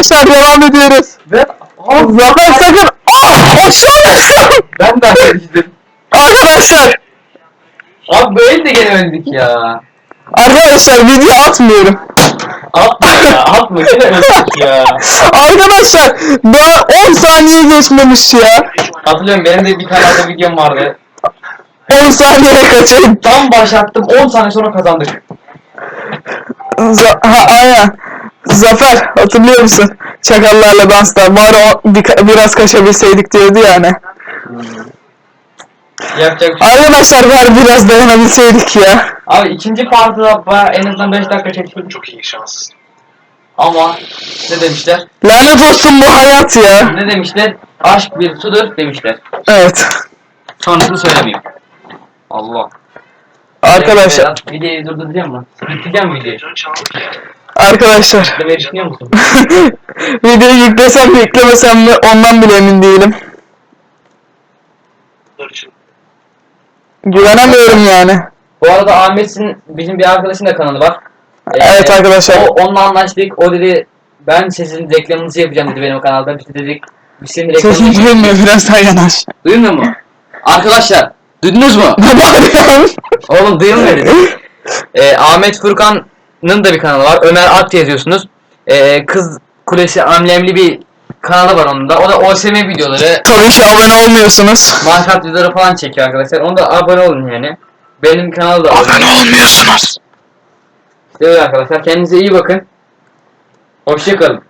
arkadaşlar devam ediyoruz. Ve Zafer sakın. Ah aşağı düştüm. ben de gittim. Arkadaşlar. Abi böyle de gene öldük ya. Arkadaşlar video atmıyorum. Atma ya atma gene öldük ya. Arkadaşlar daha 10 saniye geçmemiş ya. Hatırlıyorum benim de bir tane ada videom vardı. 10 saniye kaçayım. Tam başlattım 10 saniye sonra kazandık. Ha aynen. Zafer hatırlıyor musun? Çakallarla dansta. Bari o bir, biraz kaçabilseydik diyordu yani. Yapacak bir şey. Arkadaşlar bari biraz dayanabilseydik ya. Abi ikinci partıda bayağı en azından 5 dakika çektik. Çok iyi şans. Ama ne demişler? Lanet olsun bu hayat ya. Ne demişler? Aşk bir sudur demişler. Evet. Sonrasını söylemeyeyim. Allah. Arkadaşlar. Videoyu durduracağım mı? Bitireceğim videoyu. Can çaldı. Musun? Videoyu yüklesem mi yüklemesem mi ondan bile emin değilim. Güvenemiyorum yani. Bu arada Ahmet'in bizim bir arkadaşın da kanalı var. Ee, Evet arkadaşlar. O, onunla anlaştık. O dedi ben sizin reklamınızı yapacağım dedi benim kanalda. Biz de dedik biz senin reklamını Sesin duyulmuyor biraz daha yanaş. Duymuyor mu? Arkadaşlar duydunuz mu? Ne bağırıyorsun? Oğlum duyulmuyor dedi. Ee, Ahmet Furkan'ın da bir kanalı var. Ömer At yazıyorsunuz. Ee, Kız Kulesi amblemli bir kanalı var onun da. O da OSM videoları, Tabii ki abone olmuyorsunuz. Minecraft videoları falan çekiyor arkadaşlar. Onu da abone olun yani. Benim kanal da Abone olmuyorsunuz. Evet arkadaşlar kendinize iyi bakın. Hoşçakalın.